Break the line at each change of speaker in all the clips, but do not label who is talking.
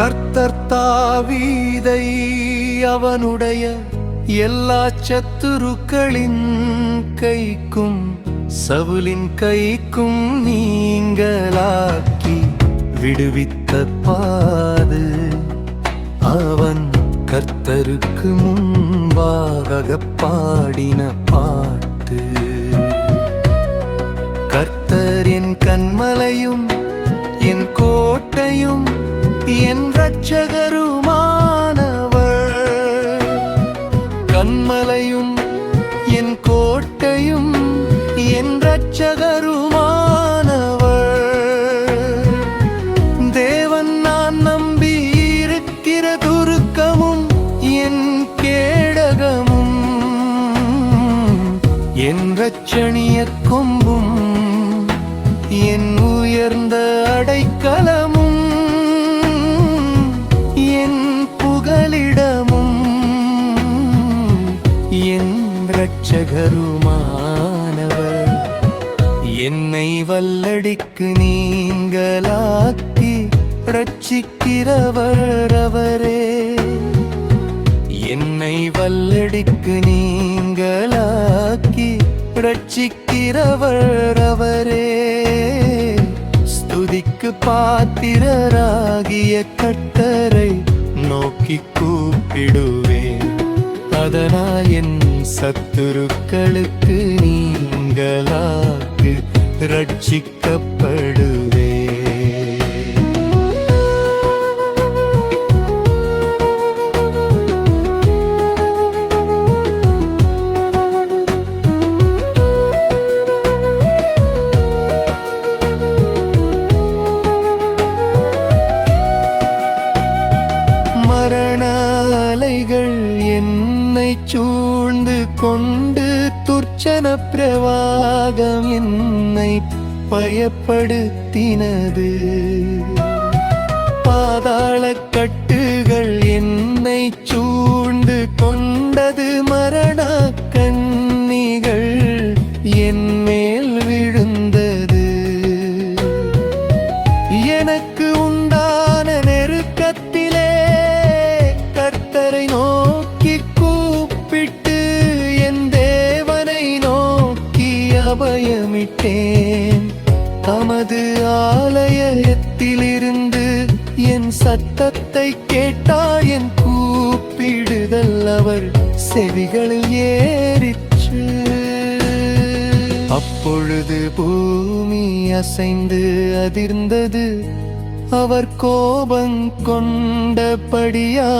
கர்த்தர்த்தாவீதை அவனுடைய எல்லா சத்துருக்களின் கைக்கும் சவுலின் கைக்கும் நீங்களாக்கி விடுவித்த பாது. அவன் கர்த்தருக்கு முன்பாக பாடின பாட்டு. கர்த்தர் என் கண்மலையும் என் கோட்டையும் என் இரட்சகருமானவர். கண்மலையும் என் கோட்டையும் என் இரட்சகருமானவர். தேவன் நான் நம்பி இருக்கிற துருக்கமும் என் கேடகமும். என் ரட்சணிய கொம்பும் என் உயர்ந்த அடைக்கலம் என் இரட்சகருமானவர். என்னை வல்லடிக்கு நீங்களாக்கி ரட்சிக்கிறவர் அவரே. என்னை வல்லடிக்கு நீங்களாக்கி ரட்சிக்கிறவர் அவரே. ஸ்துதிக்கு பாத்திரராகிய கட்டரை நோக்கி கூப்பிடுவேன். அதனால் என் சத்துருக்களுக்கு நீங்களாக்கு ரட்சிக்கப்படுவே. மரண அலைகள் என்னை சூ கொண்டு துர்ச்சன பிரவாகம் என்னை பயப்படுத்தினது. பாதாள கட்டுகள் என்னை சூ அபயமிட்டேன் தமது ஆலயத்திலிருந்து என் சத்தத்தை கேட்டார் என் கூப்பிடுதல் அவர் செவிகளில் ஏறிற்று. அப்பொழுது பூமி அசைந்து அதிர்ந்தது. அவர் கோபம் கொண்டபடியா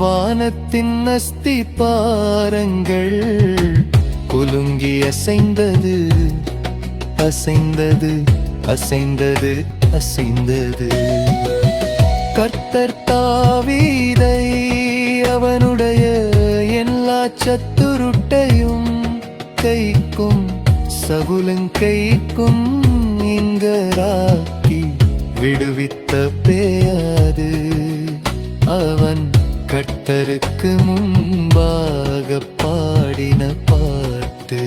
வானத்தின் அஸ்தி பாரங்கள் குலுங்கி அசைந்தது. அசைந்தது அசைந்தது அசைந்தது. கர்த்தர் தாவீதை அவனுடைய எல்லா சத்துருட்டையும் கைக்கும் சகுலங்கைக்கும் இங்கராக்கி விடுவித்த பேயாது. அவன் கர்த்தருக்கு முன்பாக பாடின பாட்டு.